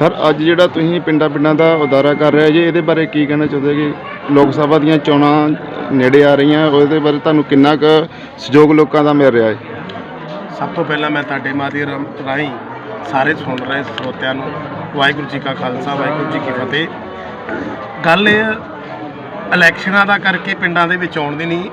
Sir, ਅੱਜ ਜਿਹੜਾ ਤੁਸੀਂ ਪਿੰਡਾਂ ਪਿੰਡਾਂ ਦਾ ਉਦਾਰਾ ਕਰ ਰਹੇ ਜੀ, ਇਹਦੇ ਬਾਰੇ ਕੀ ਕਹਿਣਾ ਚਾਹੁੰਦੇ ਕਿ ਲੋਕ ਸਭਾ ਦੀਆਂ ਚੋਣਾਂ ਨੇੜੇ ਆ ਰਹੀਆਂ, ਉਹਦੇ ਬਾਰੇ ਤੁਹਾਨੂੰ ਕਿੰਨਾ ਕੁ ਸਹਿਯੋਗ ਲੋਕਾਂ ਦਾ ਮਿਲ ਰਿਹਾ ਹੈ? ਸਭ ਤੋਂ ਪਹਿਲਾਂ ਮੈਂ ਤੁਹਾਡੇ ਮਾਧਿਅਮ ਰਾਹੀਂ ਸਾਰੇ ਸੁਣ ਰਹੇ ਸਰੋਤਿਆਂ ਨੂੰ। ਵਾਹਿਗੁਰੂ ਜੀ ਕਾ ਖਾਲਸਾ, ਵਾਹਿਗੁਰੂ ਜੀ ਕੀ ਫਤਿਹ। ਗੱਲ ਇਹ ਇਲੈਕਸ਼ਨਾਂ ਦਾ ਕਰਕੇ ਪਿੰਡਾਂ ਦੇ ਵਿੱਚ ਆਉਣ ਦੀ ਨਹੀਂ।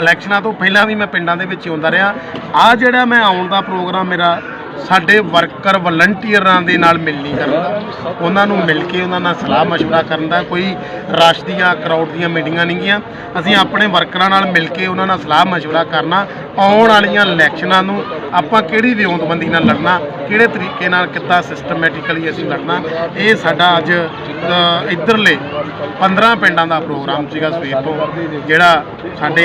ਇਲੈਕਸ਼ਨਾਂ ਤੋਂ ਪਹਿਲਾਂ ਵੀ ਮੈਂ ਪਿੰਡਾਂ ਦੇ ਵਿੱਚ ਆਉਂਦਾ ਰਿਹਾ। ਆ ਜਿਹੜਾ ਮੈਂ ਆਉਣ ਦਾ ਪ੍ਰੋਗਰਾਮ ਮੇਰਾ ਸਾਡੇ ਵਰਕਰ ਵਲੰਟੀਅਰਾਂ ਦੇ ਨਾਲ ਮਿਲਣੀ ਕਰਨ ਦਾ ਉਹਨਾਂ ਨੂੰ ਮਿਲ ਕੇ ਉਹਨਾਂ ਨਾਲ ਸਲਾਹ مشورہ ਕਰਨ ਦਾ ਕੋਈ ਰਸ਼ ਦੀਆਂ ਕਰਾਊਡ ਦੀਆਂ ਮੀਟਿੰਗਾਂ ਨਹੀਂ ਗੀਆਂ ਅਸੀਂ ਆਪਣੇ ਵਰਕਰਾਂ ਨਾਲ ਮਿਲ ਕੇ ਉਹਨਾਂ ਨਾਲ ਸਲਾਹ مشورہ ਕਰਨਾ ਆਉਣ ਵਾਲੀਆਂ ਇਲੈਕਸ਼ਨਾਂ ਨੂੰ ਆਪਾਂ ਕਿਹੜੀ ਵਿਉਂਤਬੰਦੀ ਨਾਲ ਲੜਨਾ ਕਿਹੜੇ ਤਰੀਕੇ ਨਾਲ ਕਿੱਦਾਂ ਸਿਸਟਮੈਟਿਕਲੀ ਅਸੀਂ ਲੜਨਾ ਇਹ ਸਾਡਾ ਅੱਜ ਅ, ਇੱਧਰਲੇ 15 ਪਿੰਡਾਂ ਦਾ ਪ੍ਰੋਗਰਾਮ ਸੀਗਾ ਸਵੇਰ ਤੋਂ ਜਿਹੜਾ ਸਾਡੇ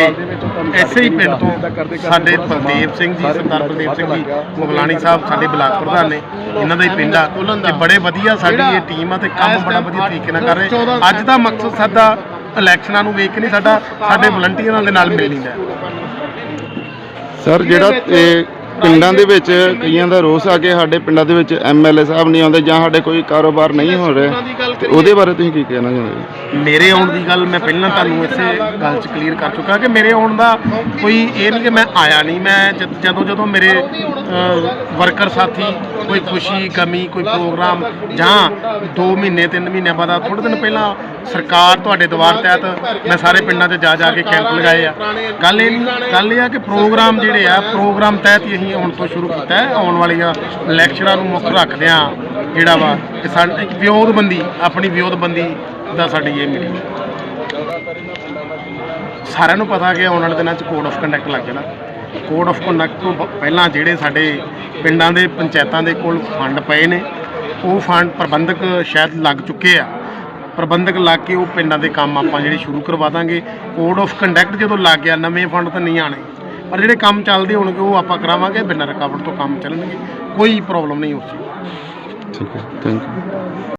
ਐਸੇ ਹੀ ਪਿੰਡ ਤੋਂ ਸਾਡੇ ਬਲਦੇਵ ਸਿੰਘ ਜੀ ਸਰਦਾਰ ਬਲਦੇਵ ਸਿੰਘ ਜੀ ਮੁਗਲਾਣੀ ਸਾਹਿਬ ਸਾਡੇ ਬਲਾਕ ਪ੍ਰਧਾਨ ਨੇ ਇਹਨਾਂ ਦਾ ਹੀ ਪਿੰਡ ਆ। ਤੇ ਬੜੇ ਵਧੀਆ ਸਾਡੀ ਇਹ ਟੀਮ ਆ ਤੇ ਕੰਮ ਬੜਾ ਵਧੀਆ ਤਰੀਕੇ ਨਾਲ ਕਰ ਰਹੇ। ਅੱਜ ਦਾ ਮਕਸਦ ਸਾਡਾ ਇਲੈਕਸ਼ਨਾਂ ਨੂੰ ਵੇਖ ਕੇ ਨਹੀਂ ਸਾਡਾ ਸਾਡੇ ਵਲੰਟੀਅਰਾਂ ਦੇ ਨਾਲ ਮਿਲਣੀ ਦਾ ਸਰ ਜਿਹੜਾ ਇਹ ਪਿੰਡਾਂ ਦੇ ਵਿੱਚ ਕਈਆਂ ਦਾ ਰੋਸ ਆ ਕੇ ਸਾਡੇ ਪਿੰਡਾਂ ਦੇ ਵਿੱਚ ਐਮਐਲਏ ਸਾਹਿਬ ਨਹੀਂ ਆਉਂਦੇ ਜਾਂ ਸਾਡੇ ਕੋਈ ਕਾਰੋਬਾਰ ਨਹੀਂ ਹੋ ਰਿਹਾ। ਤੇ ਉਹਦੇ ਬਾਰੇ ਤੁਸੀਂ ਕੀ ਕਹਿਣਾ ਚਾਹੁੰਦੇ ਜੀ ਮੇਰੇ ਆਉਣ ਦੀ ਗੱਲ ਮੈਂ ਪਹਿਲਾਂ ਤੁਹਾਨੂੰ ਇਸੇ ਗੱਲ 'ਚ ਕਲੀਅਰ ਕਰ ਚੁੱਕਾ ਕਿ ਮੇਰੇ ਆਉਣ ਦਾ ਕੋਈ ਇਹ ਨਹੀਂ ਕਿ ਮੈਂ ਆਇਆ ਨਹੀਂ। ਮੈਂ ਜਦ- ਜਦੋਂ ਜਦੋਂ ਮੇਰੇ ਵਰਕਰ ਸਾਥੀ ਕੋਈ ਖੁਸ਼ੀ ਗਮੀ ਕੋਈ ਪ੍ਰੋਗਰਾਮ ਜਾਂ 2 ਮਹੀਨੇ 3 ਮਹੀਨੇ ਬਾਅਦ ਥੋੜੇ ਦਿਨ ਪਹਿਲਾਂ ਸਰਕਾਰ ਤੁਹਾਡੇ ਦਵਾਰ ਤਹਿਤ ਮੈਂ ਸਾਰੇ ਪਿੰਡਾਂ 'ਚ ਜਾ ਜਾ ਕੇ ਕੈਂਪ ਲਗਾਏ ਆ। ਗੱਲ ਇਹ ਨਹੀਂ ਗੱਲ ਇਹ ਆ ਕਿ ਪ੍ਰੋਗਰਾਮ ਜਿਹੜੇ ਆ ਪ੍ਰੋਗਰਾਮ ਤਹਿਤ ਹੀ ਅਸੀਂ ਹੁਣ ਤੋਂ ਸ਼ੁਰੂ ਕੀਤਾ ਹੈ। ਆਉਣ ਵਾਲੀਆਂ ਇਲੈਕਸ਼ਨਾਂ ਨੂੰ ਮੁੱਖ ਰੱਖਦਿਆਂ ਜਿਹੜਾ ਵਾ ਕਿ ਸਾਡੀ ਇੱਕ ਵਿਉਂਤਬੰਦੀ ਆਪਣੀ ਵਿਉਂਤਬੰਦੀ ਦਾ ਸਾਡੀ ਇਹ ਮੀਟਿੰਗ ਸਾਰਿਆਂ ਨੂੰ ਪਤਾ ਕਿ ਆਉਣ ਵਾਲੇ ਦਿਨਾਂ 'ਚ ਕੋਡ ਆਫ ਕੰਡਕਟ ਲੱਗ ਜਾਣਾ। ਕੋਡ ਆਫ ਕੰਡਕਟ ਤੋਂ ਪਹਿਲਾਂ ਜਿਹੜੇ ਸਾਡੇ ਪਿੰਡਾਂ ਦੇ ਪੰਚਾਇਤਾਂ ਦੇ ਕੋਲ ਫੰਡ ਪਏ ਨੇ ਉਹ ਫੰਡ ਪ੍ਰਬੰਧਕ ਸ਼ਾਇਦ ਲੱਗ ਚੁੱਕੇ ਆ। ਪ੍ਰਬੰਧਕ ਲੱਗ ਕੇ ਉਹ ਪਿੰਡਾਂ ਦੇ ਕੰਮ ਆਪਾਂ ਜਿਹੜੇ ਸ਼ੁਰੂ ਕਰਵਾ ਦਾਂਗੇ। ਕੋਡ ਆਫ ਕੰਡਕਟ ਜਦੋਂ ਲੱਗ ਗਿਆ, ਨਵੇਂ ਫੰਡ ਤਾਂ ਨਹੀਂ ਆਣੇ ਪਰ ਜਿਹੜੇ ਕੰਮ ਚੱਲਦੇ ਹੋਣਗੇ, ਉਹ ਆਪਾਂ ਕਰਾਵਾਂਗੇ, ਬਿਨਾਂ ਰੁਕਾਵਟ ਤੋਂ ਕੰਮ ਚੱਲਣਗੇ। ਕੋਈ ਪ੍ਰੋਬਲਮ ਨਹੀਂ ਉਸ ਠੀਕ ਹੈ ਥੈਂਕ ਯੂ